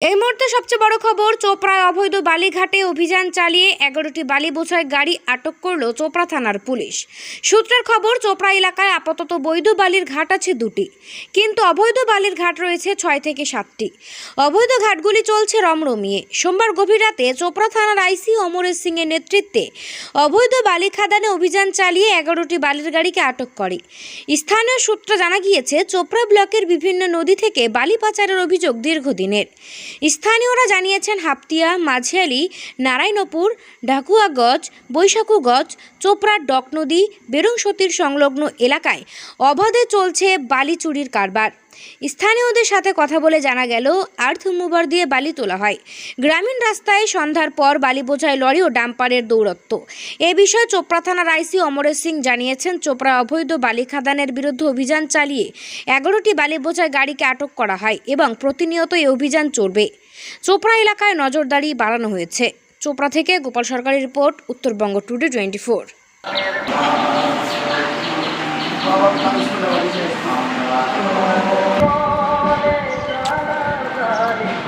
এই মুহূর্তে সবচেয়ে বড় খবর, চোপড়ায় অবৈধ বালিঘাটে অভিযান চালিয়ে এগারোটি বালি বোঝাই গাড়ি আটক করল চোপড়া থানার পুলিশ। সূত্রের খবর, চোপড়া এলাকায় আপাতত বৈধ বালির ঘাট আছে দুটি, কিন্তু অবৈধ বালির ঘাট রয়েছে ছয় থেকে সাতটি। অবৈধ ঘাটগুলি চলছে রমরমিয়ে। সোমবার গভীর রাতে চোপড়া থানার আইসি অমরেশ সিং এর নেতৃত্বে অবৈধ বালি খাদানে অভিযান চালিয়ে এগারোটি বালির গাড়িকে আটক করে। স্থানীয় সূত্রে জানা গিয়েছে, চোপড়া ব্লকের বিভিন্ন নদী থেকে বালি পাচারের অভিযোগ দীর্ঘদিনের। স্থানীয়রা জানিয়েছেন হাপতিয়া মাঝিয়ালি, নারায়ণপুর ঢাকুয়াগজ বৈশাখুগজ চোপড়ার ডকনদী নদী বেরংসতির সংলগ্ন এলাকায় অবাধে চলছে বালি চুরির কারবার। স্থানীয়দের সাথে কথা বলে জানা গেল, আর্থ মুভার দিয়ে বালি তোলা হয়। গ্রামীণ রাস্তায় সন্ধ্যার পর বালি বোঝাই লরি ও ডাম্পারের দৌরত্ব। এ বিষয়ে চোপড়া থানার আইসি অমরেশ সিং জানিয়েছেন, চোপড়া অবৈধ বালি খাদানের বিরুদ্ধে অভিযান চালিয়ে এগারোটি বালি বোঝায় গাড়িকে আটক করা হয় এবং প্রতিনিয়ত এই অভিযান চলবে। চোপড়া এলাকায় নজরদারি বাড়ানো হয়েছে। চোপড়া থেকে গোপাল সরকারের report, Uttarbanga today twenty four